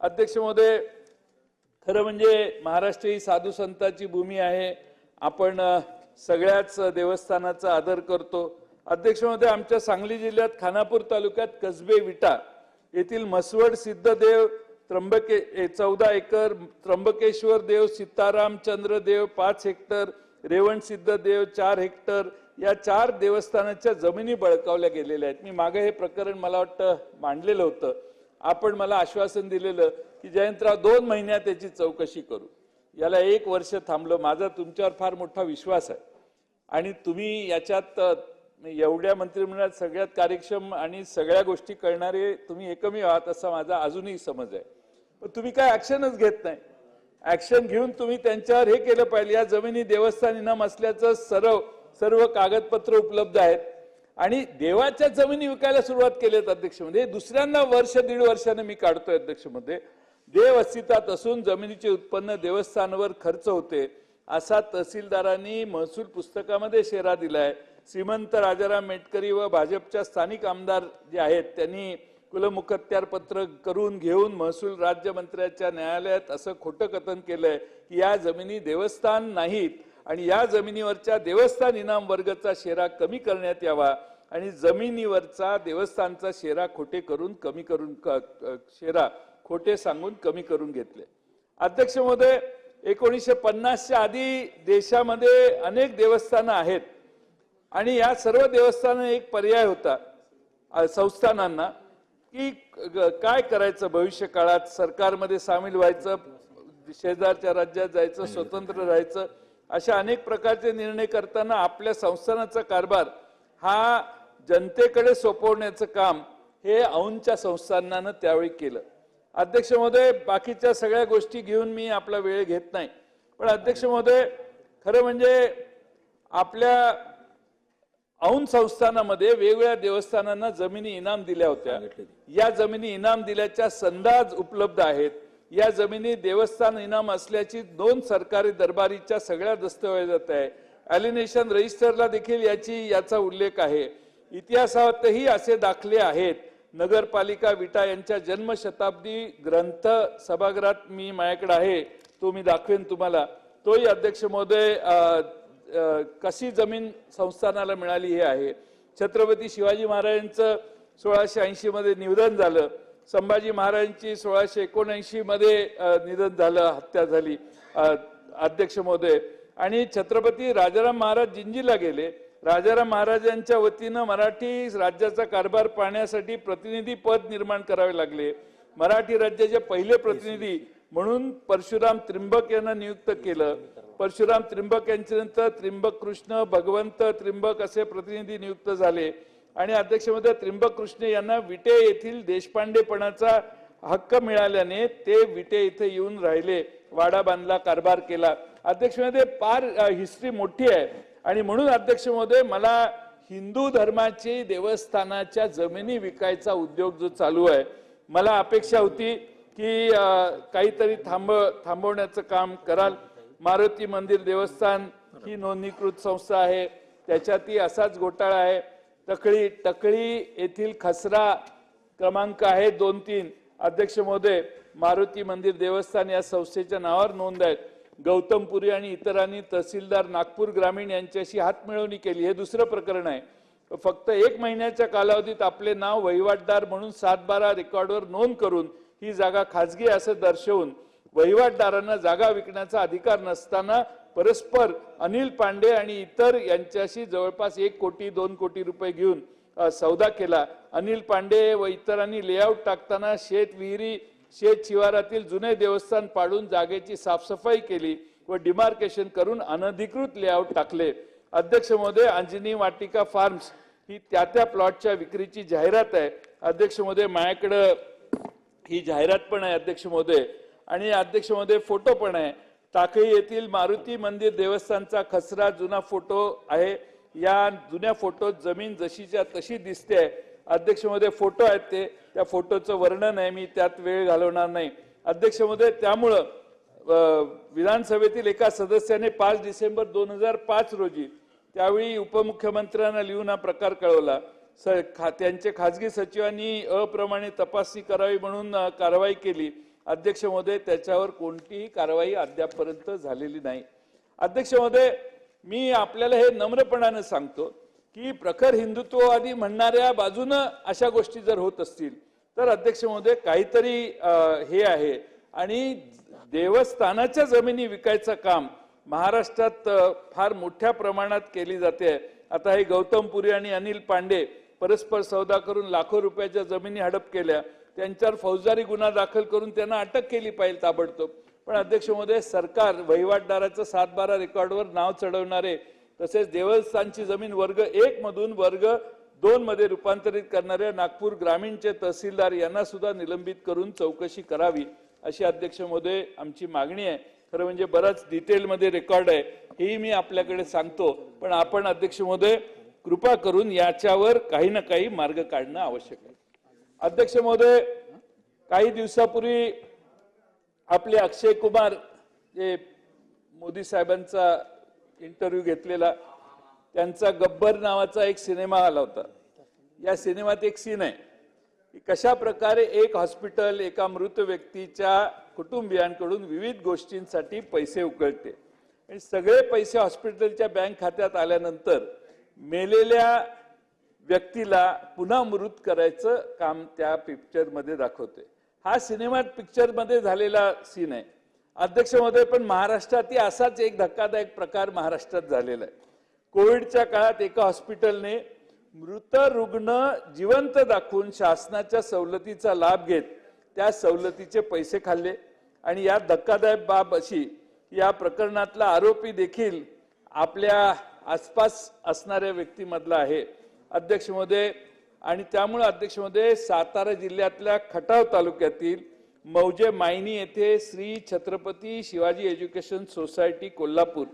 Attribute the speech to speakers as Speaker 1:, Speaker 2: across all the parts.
Speaker 1: अध्यक्ष महोदय खरं म्हणजे महाराष्ट्र ही साधू संतांची भूमी आहे. आपण सगळ्याच देवस्थानाचा आदर करतो. अध्यक्ष महोदय आमच्या सांगली जिल्ह्यात खानापूर तालुक्यात कसबे विटा येथील म्हसवड सिद्धदेव त्र्यंबके चौदा एकर त्र्यंबकेश्वर देव सीताराम चंद्र देव पाच हेक्टर रेवण सिद्ध देव चार हेक्टर या चार देवस्थानाच्या जमिनी बळकावल्या गेलेल्या आहेत. मी मागे हे प्रकरण मला वाटतं मांडलेलं होतं. आपण मला आश्वासन दिलेलं की जयंतराव दोन महिन्यात त्याची चौकशी करू. याला एक वर्ष थांबलं. माझा तुमच्यावर फार मोठा विश्वास आहे. आणि तुम्ही याच्यात एवढ्या मंत्रिमंडळात सगळ्यात कार्यक्षम आणि सगळ्या गोष्टी करणारे तुम्ही एकमेव आहात असा माझा अजूनही समज आहे. पण तुम्ही काय ऍक्शनच घेत नाही. ऍक्शन घेऊन तुम्ही त्यांच्यावर हे केलं पाहिजे. या जमिनी देवस्थान इनाम असल्याचं सर्व सर्व कागदपत्र उपलब्ध आहेत. आणि देवाच्या जमिनी विकायला सुरुवात केली आहेत अध्यक्ष दुसऱ्यांदा वर्ष दीड वर्षाने मी काढतोय अध्यक्षमध्ये देव अस्तित्वात असून जमिनीचे उत्पन्न देवस्थानावर खर्च होते असा तहसीलदारांनी महसूल पुस्तकामध्ये शेरा दिलाय. श्रीमंत राजाराम मेटकरी व भाजपच्या स्थानिक आमदार जे आहेत त्यांनी कुलमुखत्यार पत्र करून घेऊन महसूल राज्यमंत्र्याच्या न्यायालयात असं खोटं कथन केलंय की या जमिनी देवस्थान नाहीत. आणि या जमिनीवरच्या देवस्थान इनाम वर्गचा शेरा कमी करण्यात यावा आणि जमिनीवरचा देवस्थानचा शेरा खोटे करून कमी करून शेरा खोटे सांगून कमी करून घेतले. अध्यक्ष महोदय एकोणीसशे पन्नासच्या आधी देशामध्ये अनेक देवस्थानं आहेत आणि या सर्व देवस्थानं एक पर्याय होता संस्थानांना की ग- काय करायचं भविष्य काळात? सरकारमध्ये सामील व्हायचं शेजारच्या राज्यात जायचं स्वतंत्र राहायचं अशा अनेक प्रकारचे निर्णय करताना आपल्या संस्थानाचा कारभार हा जनतेकडे सोपवण्याचं काम हे औंधच्या संस्थानानं त्यावेळी केलं. अध्यक्ष महोदय बाकीच्या सगळ्या गोष्टी घेऊन मी आपला वेळ घेत नाही. पण अध्यक्ष महोदय खरं म्हणजे आपल्या औंध संस्थानामध्ये वेगवेगळ्या देवस्थानांना जमिनी इनाम दिल्या होत्या. या जमिनी इनाम दिल्याच्या संदाज उपलब्ध आहेत. या जमिनी देवस्थान इनाम असल्याची दोन सरकारी दरबारीच्या सगळ्या दस्तऐवजात आहे. ॲलिनेशन रजिस्टरला देखील याची याचा उल्लेख आहे. इतिहासातही असे दाखले आहेत. नगरपालिका विटा यांच्या जन्मशताब्दी ग्रंथ सभागृहात मी माझ्याकडे आहे. तो मी दाखवेन तुम्हाला. तोही अध्यक्ष महोदय कशी जमीन संस्थानाला मिळाली हे आहे. छत्रपती शिवाजी महाराजांचं सोळाशे ऐंशीमध्ये निधन झालं. संभाजी महाराजांची सोळाशे एकोणऐंशी मध्ये निधन झालं हत्या झाली अध्यक्ष महोदय. आणि छत्रपती राजाराम महाराज जिंजीला गेले. राजाराम महाराजांच्या वतीनं मराठी राज्याचा कारभार पाहण्यासाठी प्रतिनिधी पद निर्माण करावे लागले. मराठी राज्याचे पहिले प्रतिनिधी म्हणून परशुराम त्रिंबक यांना नियुक्त केलं. परशुराम त्रिंबक यांच्यानंतर त्रिंबक कृष्ण भगवंत त्रिंबक असे प्रतिनिधी नियुक्त झाले. आणि अध्यक्षमध्ये त्रिंबकृष्ण यांना विटे येथील देशपांडेपणाचा हक्क मिळाल्याने ते विटे इथे येऊन राहिले. वाडा बांधला कारभार केला. अध्यक्षमध्ये फार हिस्ट्री मोठी आहे. आणि म्हणून अध्यक्ष महोदय मला हिंदू धर्माची देवस्थानाच्या जमिनी विकायचा उद्योग जो चालू आहे मला अपेक्षा होती की काहीतरी थांब थांबवण्याचं काम कराल. मारुती मंदिर देवस्थान ही नोंदणीकृत संस्था आहे. त्याच्यातही असाच घोटाळा आहे. टकळी टकळी येथील खसरा क्रमांक आहे दोन तीन. अध्यक्ष महोदय मारुती मंदिर देवस्थान या संस्थेच्या नावावर नोंद आहेत. गौतमपुरी आणि इतरांनी तहसीलदार नागपूर ग्रामीण यांच्याशी हातमिळवणी केली. हे दुसरं प्रकरण आहे. फक्त एक महिन्याच्या कालावधीत आपले नाव वहिवाटदार म्हणून सात बारा रेकॉर्डवर नोंद करून ही जागा खाजगी असं दर्शवून वहिवाटदारांना जागा विकण्याचा अधिकार नसताना परस्पर अनिल पांडे आणि इतर यांच्याशी जवळपास एक कोटी दोन कोटी रुपये घेऊन सौदा केला. अनिल पांडे व इतरांनी लेआउट टाकताना शेत विहिरी शेत शिवारातील जुने देवस्थान पाडून जागेची साफसफाई केली व डिमार्केशन करून अनधिकृत लेआउट टाकले. अध्यक्ष महोदय अंजनी वाटिका फार्म्स ही त्या त्या प्लॉटच्या विक्रीची जाहिरात आहे. अध्यक्ष महोदय माझ्याकडं ही जाहिरात पण आहे अध्यक्ष महोदय. आणि अध्यक्ष महोदय फोटो पण आहे. टाकळी येथील मारुती मंदिर देवस्थानचा खसरा जुना फोटो आहे. या जुन्या फोटोत जमीन जशीच्या तशी दिसते. आहे अध्यक्ष महोदय फोटो आहेत ते. त्या फोटोचं वर्णन आहे. मी त्यात वेळ घालवणार नाही. अध्यक्ष महोदय त्यामुळं विधानसभेतील एका सदस्याने पाच डिसेंबर दोन हजार पाच रोजी त्यावेळी उपमुख्यमंत्र्यांना लिहून हा प्रकार कळवला. स खा त्यांचे खाजगी सचिवांनी अप्रमाणे तपासणी करावी म्हणून कारवाई केली. अध्यक्ष महोदय त्याच्यावर कोणतीही कारवाई अद्यापपर्यंत झालेली नाही. अध्यक्ष महोदय मी आपल्याला हे नम्रपणानं सांगतो की प्रखर हिंदुत्ववादी म्हणणाऱ्या बाजूनं अशा गोष्टी जर होत असतील तर अध्यक्ष महोदय काहीतरी हे आहे. आणि देवस्थानाच्या जमिनी विकायचं काम महाराष्ट्रात फार मोठ्या प्रमाणात केली जाते. आता हे गौतम पुरी आणि अनिल पांडे परस्पर सौदा करून लाखो रुपयाच्या जमिनी हडप केल्या. त्यांच्यावर फौजदारी गुन्हा दाखल करून त्यांना अटक केली पाहिजे ताबडतोब. पण अध्यक्ष महोदय सरकार वहिवाटदाराचं सात बारा रेकॉर्डवर नाव चढवणारे तसेच देवस्थानची जमीन वर्ग एक मधून वर्ग दोन मध्ये रूपांतरित करणाऱ्या नागपूर ग्रामीणचे तहसीलदार यांना सुद्धा निलंबित करून चौकशी करावी अशी अध्यक्ष महोदय आमची मागणी आहे. खरं म्हणजे बराच डिटेलमध्ये रेकॉर्ड आहे. हेही मी आपल्याकडे सांगतो. पण आपण अध्यक्ष महोदय कृपा करून याच्यावर काही ना काही मार्ग काढणं आवश्यक आहे. अध्यक्ष महोदय काही दिवसापूर्वी आपले अक्षय कुमार जे मोदी साहेबांचा इंटरव्ह्यू घेतलेला त्यांचा गब्बर नावाचा एक सिनेमा आला होता. या सिनेमात एक सीन आहे की कशा प्रकारे एक हॉस्पिटल एका मृत व्यक्तीच्या कुटुंबियांकडून विविध गोष्टींसाठी पैसे उकळते. आणि सगळे पैसे हॉस्पिटलच्या बँक खात्यात आल्यानंतर मेलेल्या व्यक्तीला पुन्हा मृत करायचं काम त्या पिक्चरमध्ये दाखवते हा सिनेमात पिक्चरमध्ये झालेला सीन आहे. अध्यक्ष महोदय पण महाराष्ट्रातही असाच एक धक्कादायक प्रकार महाराष्ट्रात झालेला आहे. कोविडच्या काळात एका हॉस्पिटलने मृत रुग्ण जिवंत दाखवून शासनाच्या सवलतीचा लाभ घेत त्या सवलतीचे पैसे खाल्ले. आणि या धक्कादायक बाब अशी या प्रकरणातला आरोपी देखील आपल्या आसपास असणाऱ्या व्यक्तीमधला आहे. अध्यक्षमध्ये आणि त्यामुळे अध्यक्षमध्ये सातारा जिल्ह्यातल्या खटाव तालुक्यातील मौजे मायनी येथे श्री छत्रपती शिवाजी एज्युकेशन सोसायटी कोल्हापूर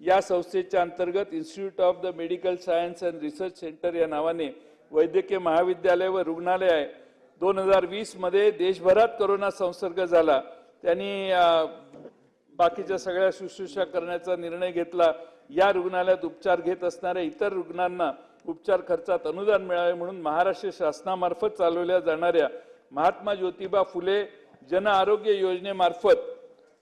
Speaker 1: या संस्थेच्या अंतर्गत institute of the medical science and research centre या नावाने वैद्यकीय महाविद्यालय व रुग्णालय आहे. दोन हजार वीसमध्ये देशभरात कोरोना संसर्ग झाला. त्यांनी बाकीच्या सगळ्या शुश्रूषा करण्याचा निर्णय घेतला. या रुग्णालयात उपचार घेत असणाऱ्या इतर रुग्णांना उपचार खर्चात अनुदान मिळावे म्हणून महाराष्ट्र शासनामार्फत चालवल्या जाणाऱ्या महात्मा ज्योतिबा फुले जन आरोग्य योजनेमार्फत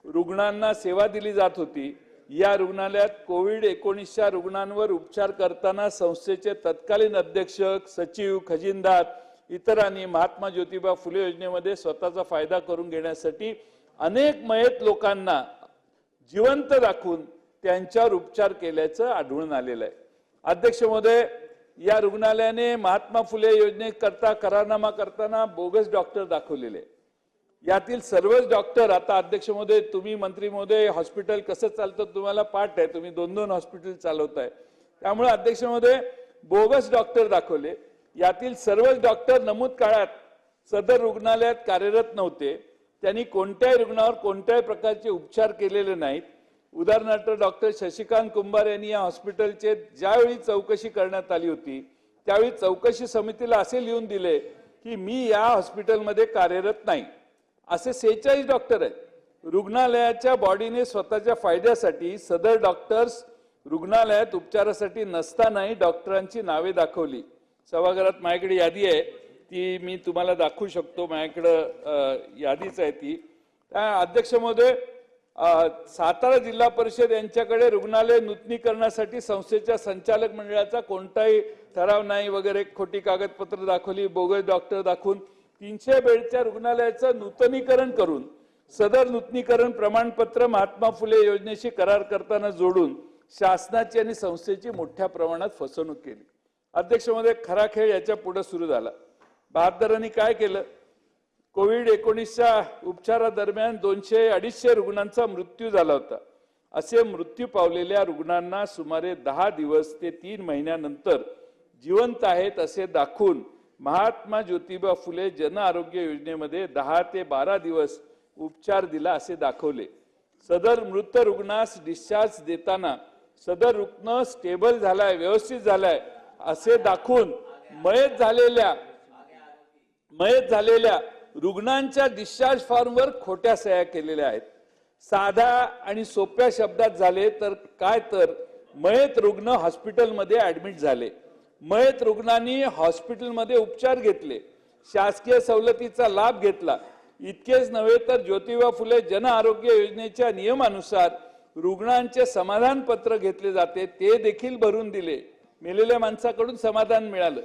Speaker 1: रुग्णांना सेवा दिली जात होती. या रुग्णालयात कोविड एकोणीसच्या रुग्णांवर उपचार करताना संस्थेचे तत्कालीन अध्यक्ष सचिव खजिनदार इतरांनी महात्मा ज्योतिबा फुले योजनेमध्ये स्वतःचा फायदा करून घेण्यासाठी अनेक मयत लोकांना जिवंत दाखवून त्यांच्यावर उपचार केल्याचं आढळून आलेलं आहे. अध्यक्ष महोदय या रुग्णालयाने महात्मा फुले योजनेकरता करारनामा करताना बोगस डॉक्टर दाखवलेले यातील सर्वच डॉक्टर आता अध्यक्ष महोदय तुम्ही मंत्री महोदय हॉस्पिटल कसं चालतं तुम्हाला पाठ आहे. तुम्ही दोन दोन हॉस्पिटल चालवताय. त्यामुळे अध्यक्ष महोदय बोगस डॉक्टर दाखवले. यातील सर्वच डॉक्टर नमूद काळात सदर रुग्णालयात कार्यरत नव्हते. त्यांनी कोणत्याही रुग्णावर कोणत्याही प्रकारचे उपचार केलेले नाहीत. उदाहरणार्थ डॉक्टर शशिकांत कुंभार यांनी या हॉस्पिटलचे ज्यावेळी चौकशी करण्यात आली होती त्यावेळी चौकशी समितीला असे लिहून दिले की मी या हॉस्पिटलमध्ये कार्यरत नाही. असे सेहेचाळीस डॉक्टर आहेत. रुग्णालयाच्या बॉडीने स्वतःच्या फायद्यासाठी सदर डॉक्टर्स रुग्णालयात उपचारासाठी नसतानाही डॉक्टरांची नावे दाखवली. सभागृहात माझ्याकडे यादी आहे. ती मी तुम्हाला दाखवू शकतो. माझ्याकडं यादीच आहे ती. त्या अध्यक्ष महोदय सातारा जिल्हा परिषद यांच्याकडे रुग्णालय नूतनीकरणासाठी संस्थेच्या संचालक मंडळाचा कोणताही ठराव नाही वगैरे खोटी कागदपत्र दाखवली बोगस डॉक्टर दाखवून तीनशे बेडच्या रुग्णालयाचं नूतनीकरण करून सदर नूतनीकरण प्रमाणपत्र महात्मा फुले योजनेशी करार करताना जोडून शासनाची आणि संस्थेची मोठ्या प्रमाणात फसवणूक केली. अध्यक्ष खरा खेळ याच्यापुढे सुरू झाला. बहादरांनी काय केलं? कोविड एकोणीसच्या उपचारादरम्यान दोनशे अडीचशे रुग्णांचा मृत्यू झाला होता. असे मृत्यू पावलेल्या रुग्णांना सुमारे दहा दिवस ते तीन महिन्यानंतर जिवंत आहेत असे दाखवून महात्मा ज्योतिबा फुले जन आरोग्य योजनेमध्ये दहा ते बारा दिवस उपचार दिला असे दाखवले. सदर मृत रुग्णास डिस्चार्ज देताना सदर रुग्ण स्टेबल झालाय व्यवस्थित झालाय असे दाखवून मयत झालेल्या मयत झालेल्या रुग्णांच्या डिस्चार्ज फॉर्मवर खोट्या सह्या केलेल्या आहेत. साधा आणि सोप्या शब्दात झाले तर काय तर? मयत रुग्ण हॉस्पिटलमध्ये ऍडमिट झाले. मयत रुग्णांनी हॉस्पिटलमध्ये उपचार घेतले. शासकीय सवलतीचा लाभ घेतला. इतकेच नव्हे तर ज्योतिबा फुले जन आरोग्य योजनेच्या नियमानुसार रुग्णांचे समाधान पत्र घेतले जाते ते देखील भरून दिले. मेलेल्या माणसाकडून समाधान मिळालं.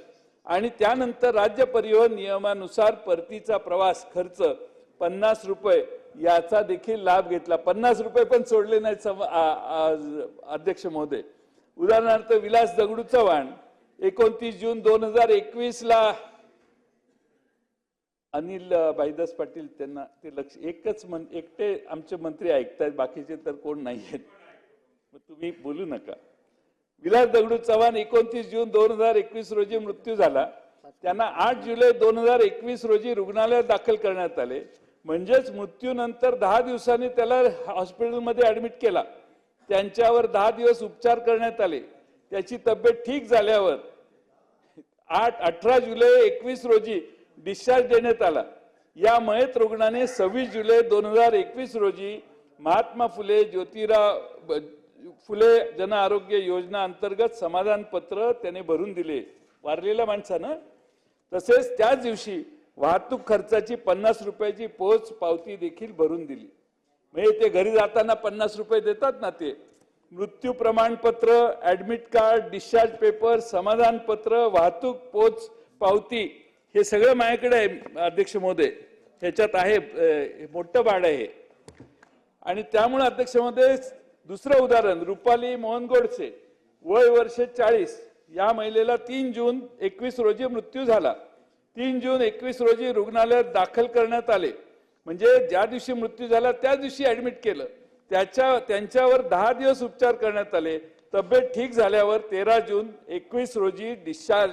Speaker 1: आणि त्यानंतर राज्य परिवहन नियमानुसार परतीचा प्रवास खर्च पन्नास रुपये याचा देखील लाभ घेतला. पन्नास रुपये पण सोडले नाहीत सम- अध्यक्ष महोदय. उदाहरणार्थ विलास दगडू चव्हाण एकोणतीस जून दोन हजार एकवीस ला अनिल भाईदास पाटील त्यांना ते लक्ष एकच मन एकटे आमचे मंत्री ऐकतायत बाकीचे तर कोण नाही आहेत मग तुम्ही बोलू नका. विलास दगडू चव्हाण एकोणतीस जून दोन हजार एकवीस रोजी मृत्यू झाला. त्यांना आठ जुलै दोन हजार एकवीस रोजी रुग्णालयात दाखल करण्यात आले. म्हणजेच मृत्यूनंतर दहा दिवसांनी त्याला हॉस्पिटलमध्ये ऍडमिट केला. त्यांच्यावर दहा दिवस उपचार करण्यात आले. त्याची तब्येत ठीक झाल्यावर आठ अठरा जुलै एकवीस रोजी डिस्चार्ज देण्यात आला. या मयत रुग्णाने सव्वीस जुलै दोन हजार एकवीस रोजी महात्मा फुले ज्योतिराव फुले जन आरोग्य योजना अंतर्गत समाधान पत्र त्याने भरून दिले. वारलेल्या माणसानं. तसेच त्याच दिवशी वाहतूक खर्चाची पन्नास रुपयाची पोच पावती देखील भरून दिली. म्हणजे ते घरी जाताना पन्नास रुपये देतात ना ते. मृत्यू प्रमाणपत्र ऍडमिट कार्ड डिस्चार्ज पेपर समाधान पत्र वाहतूक पोच पावती हे सगळं माझ्याकडे आहे अध्यक्ष महोदय. ह्याच्यात आहे मोठं भाड आहे आणि त्यामुळे अध्यक्ष महोदय दुसरं उदाहरण रुपाली मोहन गोडसे वय वर्ष चाळीस. या महिलेला तीन जून एकवीस रोजी मृत्यू झाला. तीन जून एकवीस रोजी रुग्णालयात दाखल करण्यात आले. म्हणजे ज्या दिवशी मृत्यू झाला त्या दिवशी ऍडमिट केलं. त्याच्या त्यांच्यावर दहा दिवस उपचार करण्यात आले. तब्येत ठीक झाल्यावर तेरा जून एकवीस रोजी डिस्चार्ज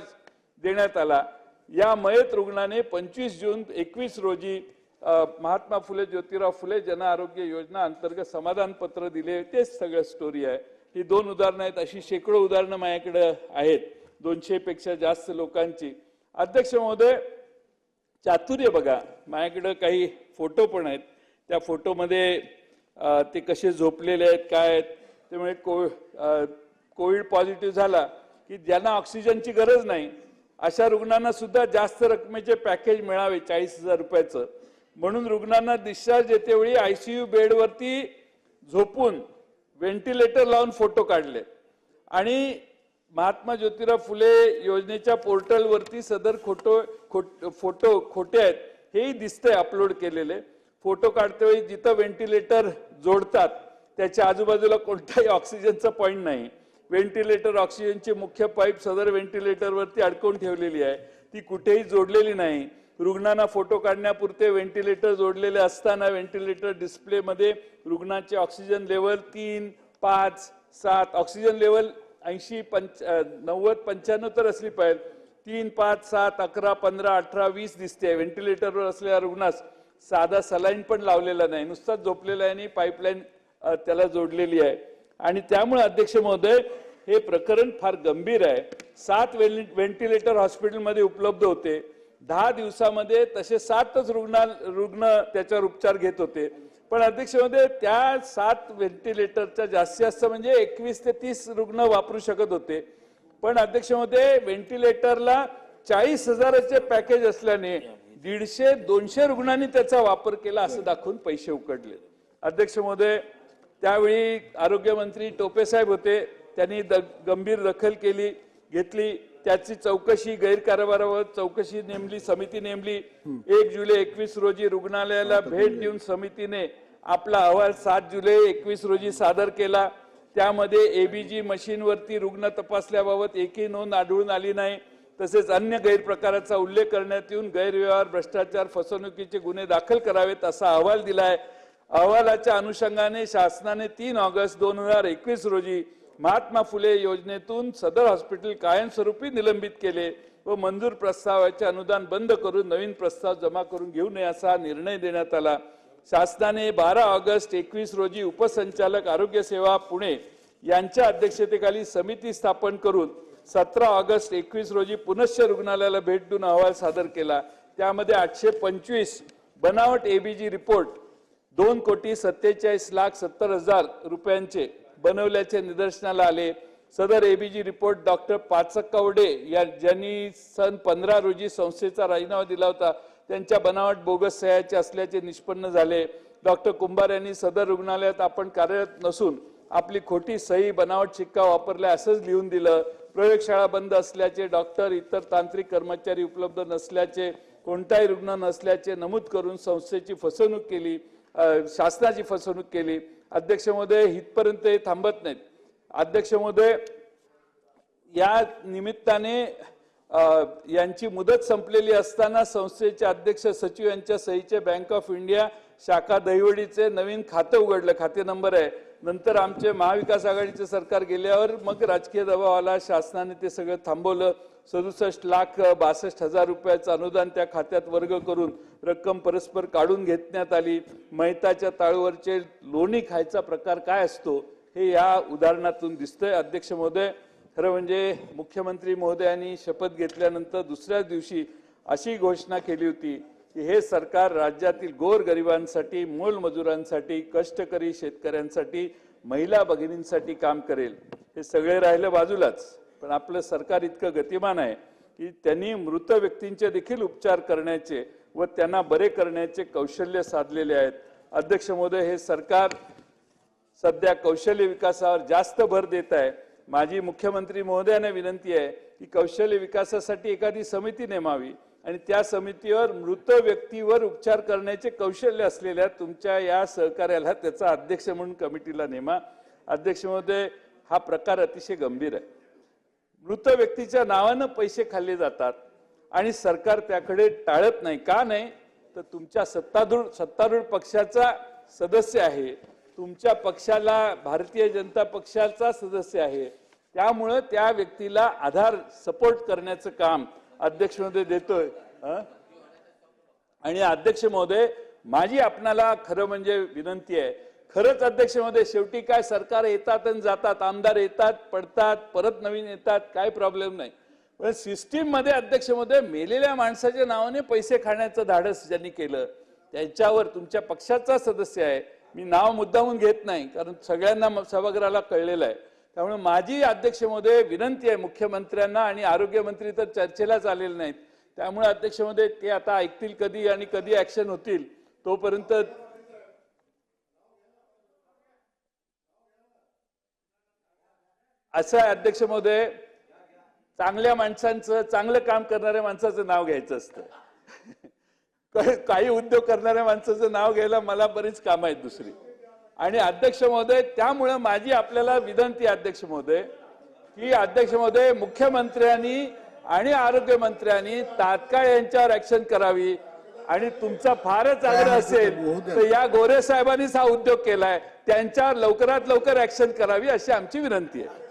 Speaker 1: देण्यात आला. या मयत रुग्णाने पंचवीस जून एकवीस रोजी महात्मा फुले ज्योतिराव फुले जन आरोग्य योजना अंतर्गत समाधान पत्र दिले. तेच सगळं स्टोरी आहे. ही दोन उदाहरणं आहेत. अशी शेकडो उदाहरणं माझ्याकडे आहेत. दोनशे पेक्षा जास्त लोकांची. अध्यक्ष महोदय चातुर्य बघा. माझ्याकडं काही फोटो पण आहेत. त्या फोटोमध्ये ते कसे झोपलेले आहेत काय आहेत. त्यामुळे को कोविड पॉझिटिव्ह झाला की ज्यांना ऑक्सिजनची गरज नाही अशा रुग्णांना सुद्धा जास्त रकमेचे पॅकेज मिळावे चाळीस हजार रुपयाचं. म्हणून रुग्णांना डिस्चार्ज येतेवेळी आयसीयू बेडवरती झोपून व्हेंटिलेटर लावून फोटो काढले. आणि महात्मा ज्योतिराव फुले योजनेच्या पोर्टलवरती सदर खोटो खोट फोटो खोटे आहेत हेही दिसतंय अपलोड केलेले. फोटो काढतेवेळी जिथं व्हेंटिलेटर जोडतात त्याच्या आजूबाजूला कोणताही ऑक्सिजनचा पॉईंट नाही. व्हेंटिलेटर ऑक्सिजनची मुख्य पाईप सदर व्हेंटिलेटरवरती अडकवून ठेवलेली आहे. ती कुठेही जोडलेली नाही. रुग्णांना फोटो काढण्यापुरते व्हेंटिलेटर जोडलेले असताना व्हेंटिलेटर डिस्प्लेमध्ये रुग्णाचे ऑक्सिजन लेवल तीन पाच सात ऑक्सिजन लेवल ऐंशी पंच नव्वद पंच्याण्णव तर असली पाहिजे. तीन पाच सात अकरा पंधरा अठरा वीस दिसते. व्हेंटिलेटरवर असलेल्या रुग्णास साधा सलाईन पण लावलेला नाही. नुसताच झोपलेला आहे आणि पाईपलाईन त्याला जोडलेली आहे. आणि त्यामुळे अध्यक्ष महोदय हे प्रकरण फार गंभीर आहे. सात व्हेंटिलेटर हॉस्पिटलमध्ये उपलब्ध होते. दहा दिवसामध्ये तसे सातच रुग्ण रुग्ण त्याच्यावर उपचार घेत होते. पण अध्यक्षमध्ये त्या सात व्हेंटिलेटरच्या जास्तीत जास्त म्हणजे एकवीस ते तीस रुग्ण वापरू शकत होते. पण अध्यक्षमध्ये व्हेंटिलेटरला चाळीस हजाराचे पॅकेज असल्याने दीडशे दोनशे रुग्णांनी त्याचा वापर केला असं दाखवून पैसे उकडले. अध्यक्ष महोदय त्यावेळी आरोग्यमंत्री टोपे साहेब होते. त्यांनी द गंभीर दखल केली घेतली. त्याची चौकशी गैरकारभारावर चौकशी नेमली समिती नेमली. एक जुलै एकवीस रोजी रुग्णालयाला भेट देऊन समितीने आपला अहवाल सात जुलै एकवीस रोजी सादर केला. त्यामध्ये एबीजी मशीनवरती रुग्ण तपासल्याबाबत एकही नोंद आढळून आली नाही. तसेच अन्य गैरप्रकाराचा उल्लेख करण्यात येऊन गैरव्यवहार भ्रष्टाचार फसवणुकीचे गुन्हे दाखल करावेत असा अहवाल दिलाय. अहवालाच्या अनुषंगाने शासनाने तीन ऑगस्ट दोन हजार एकवीस रोजी महात्मा फुले योजनेतून सदर हॉस्पिटल कायमस्वरूपी निलंबित केले व मंजूर प्रस्तावाचे अनुदान बंद करून नवीन प्रस्ताव जमा करून घेऊ नये असा निर्णय देण्यात आला. शासनाने बारा ऑगस्ट एकवीस रोजी उपसंचालक आरोग्य सेवा पुणे यांच्या अध्यक्षतेखाली समिती स्थापन करून सतरा ऑगस्ट एकवीस रोजी पुनश्च रुग्णालयाला भेट देऊन अहवाल सादर केला. त्यामध्ये आठशे पंचवीस बनावट एबीजी रिपोर्ट दोन कोटी सत्तेचाळीस लाख सत्तर हजार रुपयांचे बनवल्याचे निदर्शनाला आले. सदर एबीजी रिपोर्ट डॉक्टर पाचक कवडे या ज्यांनी सन पंधरा रोजी संस्थेचा राजीनामा दिला होता त्यांच्या बनावट बोगस सह्याचे असल्याचे निष्पन्न झाले. डॉक्टर कुंभार यांनी सदर रुग्णालयात आपण कार्यरत नसून आपली खोटी सही बनावट शिक्का वापरला असंच लिहून दिलं. प्रयोगशाळा बंद असल्याचे डॉक्टर इतर तांत्रिक कर्मचारी उपलब्ध नसल्याचे कोणताही रुग्ण नसल्याचे नमूद करून संस्थेची फसवणूक केली शासनाची फसवणूक केली. अध्यक्ष महोदय इथपर्यंत हे थांबत नाहीत. अध्यक्ष महोदय या निमित्ताने यांची मुदत संपलेली असताना संस्थेचे अध्यक्ष सचिव यांच्या सहीचे बँक ऑफ इंडिया शाखा दहिवडीचे नवीन खातं उघडलं. खाते नंबर आहे. नंतर आमचे महाविकास आघाडीचे सरकार गेल्यावर मग राजकीय दबाव आला शासनाने ते सगळं थांबवलं. सदुसष्ट लाख बासष्ट हजार रुपयाचं अनुदान त्या खात्यात वर्ग करून रक्कम परस्पर काढून घेतण्यात आली. मैताच्या ताळूवरचे लोणी खायचा प्रकार काय असतो हे या उदाहरणातून दिसतंय. अध्यक्ष महोदय खरं म्हणजे मुख्यमंत्री महोदयांनी शपथ घेतल्यानंतर दुसऱ्याच दिवशी अशी घोषणा केली होती की हे सरकार राज्यातील गोरगरिबांसाठी मूल मोलमजुरांसाठी कष्टकरी शेतकऱ्यांसाठी महिला भगिनींसाठी काम करेल. हे सगळे राहिलं बाजूलाच. पण आपलं सरकार इतकं गतिमान आहे की त्यांनी मृत व्यक्तींचे देखील उपचार करण्याचे व त्यांना बरे करण्याचे कौशल्य साधलेले आहेत. अध्यक्ष महोदय हे सरकार सध्या कौशल्य विकासावर जास्त भर देत आहे. माझी मुख्यमंत्री महोदयांना विनंती आहे की कौशल्य विकासासाठी एखादी समिती नेमावी आणि त्या समितीवर मृत व्यक्तीवर उपचार करण्याचे कौशल्य असलेल्या तुमच्या या सहकार्याला त्याचा अध्यक्ष म्हणून कमिटीला नेमा. अध्यक्ष महोदय हा प्रकार अतिशय गंभीर आहे. मृत व्यक्तीच्या नावानं पैसे खाल्ले जातात आणि सरकार त्याकडे टाळत नाही. का नाही? तर तुमच्या सत्तारूढ सत्तारूढ पक्षाचा सदस्य आहे. तुमच्या पक्षाला भारतीय जनता पक्षाचा सदस्य आहे. त्यामुळं त्या व्यक्तीला आधार सपोर्ट करण्याचं काम अध्यक्ष महोदय देतोय. हं? आणि अध्यक्ष महोदय माझी आपणाला खरं म्हणजे विनंती आहे. खरंच अध्यक्षमध्ये शेवटी काय सरकार येतात आणि जातात आमदार येतात पडतात परत नवीन येतात काय प्रॉब्लेम नाही. पण सिस्टीममध्ये मेलेल्या माणसाच्या नावाने पैसे खाण्याचं धाडस ज्यांनी केलं त्यांच्यावर तुमच्या पक्षाचा सदस्य आहे. मी नाव मुद्दामून घेत नाही कारण सगळ्यांना म- सभागृहाला कळलेलं आहे. त्यामुळे माझी अध्यक्षमध्ये विनंती आहे मुख्यमंत्र्यांना आणि आरोग्यमंत्री तर चर्चेलाच आलेले नाहीत. त्यामुळे अध्यक्षमध्ये ते आता ऐकतील कधी आणि कधी ऍक्शन होतील तोपर्यंत असं अध्यक्ष महोदय चांगल्या माणसांचं चांगलं काम करणाऱ्या माणसाचं नाव घ्यायचं असतं. काही- उद्योग करणाऱ्या माणसाचं नाव घ्यायला मला बरीच काम आहेत दुसरी. आणि अध्यक्ष महोदय त्यामुळं माझी आपल्याला विनंती अध्यक्ष महोदय की अध्यक्ष महोदय मुख्यमंत्र्यांनी आणि आरोग्यमंत्र्यांनी तात्काळ यांच्यावर ऍक्शन करावी. आणि तुमचा फारच आग्रह असेल तर या गोरे साहेबांनीच हा उद्योग केलाय. त्यांच्यावर लवकरात लवकर ऍक्शन करावी अशी आमची विनंती आहे.